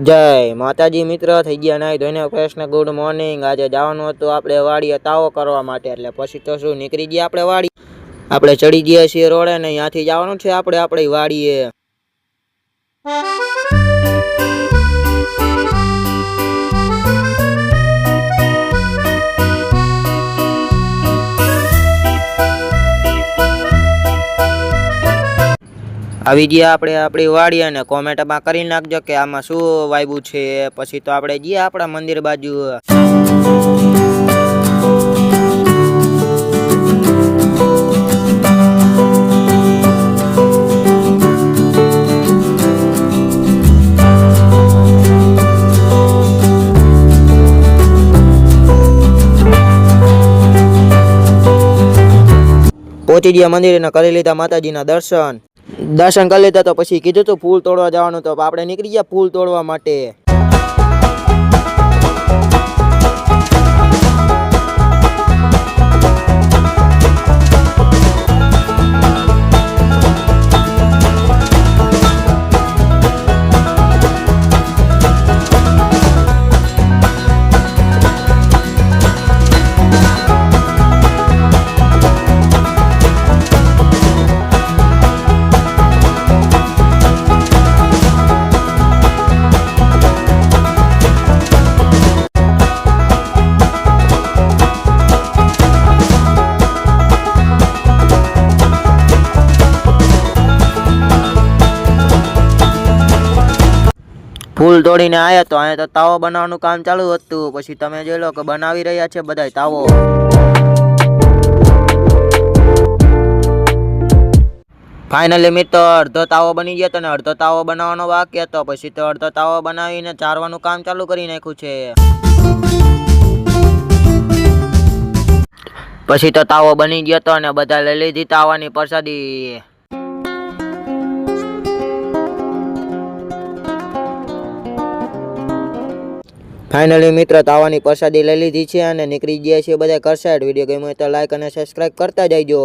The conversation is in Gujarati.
જય માતાજી મિત્ર, થઈ ગયા નાય ધોઈને કૃષ્ણ ગુડ મોર્નિંગ આજે જવાનું હતું આપણે વાડીએ તાવો કરવા માટે, એટલે પછી તો શું, નીકળી ગયા આપણે વાડી? આપણે ચડી ગયા છીએ રોડે ને ત્યાંથી જવાનું છે આપણે આપણી વાડીએ. આવી ગયા આપણે આપણી વાડી અને કોમેન્ટમાં કરી નાખજો કે આમાં શું વાવ્યું છે, પછી તો આપણે જઈએ આપણા મંદિર બાજુ. પહોંચી ગયા મંદિરે કરી લીધા માતાજીના દર્શન. દર્શન કરી લીધા તો પછી કીધું તું ફૂલ તોડવા જવાનું, તો આપણે નીકળી ગયા ફૂલ તોડવા માટે. ફૂલ તોડીને આવ્યા તો અહીંયા તો તાવો બનાવવાનું કામ ચાલુ હતું. પછી તમે જોઈ લો કે બનાવી રહ્યા છે બધા તાવો. ફાઇનલી મિત્રો, અડધો તાવો બની ગયો હતો ને અડધો તાવો બનાવવાનો બાકી હતો. પછી તો અડધો તાવો બનાવીને ચારવાનું કામ ચાલુ કરી નાખ્યું છે. પછી તો તાવો બની ગયો હતો અને બધા લઈ લીધી તાવાની પ્રસાદી. ફાઇનલી મિત્ર, તાવાની પ્રસાદી લઈ લીધી છે અને નીકળી ગયા છીએ બધા કરશે વીડિયો ગમ્યો તો લાઈક અને સબસ્ક્રાઇબ કરતા જઈજો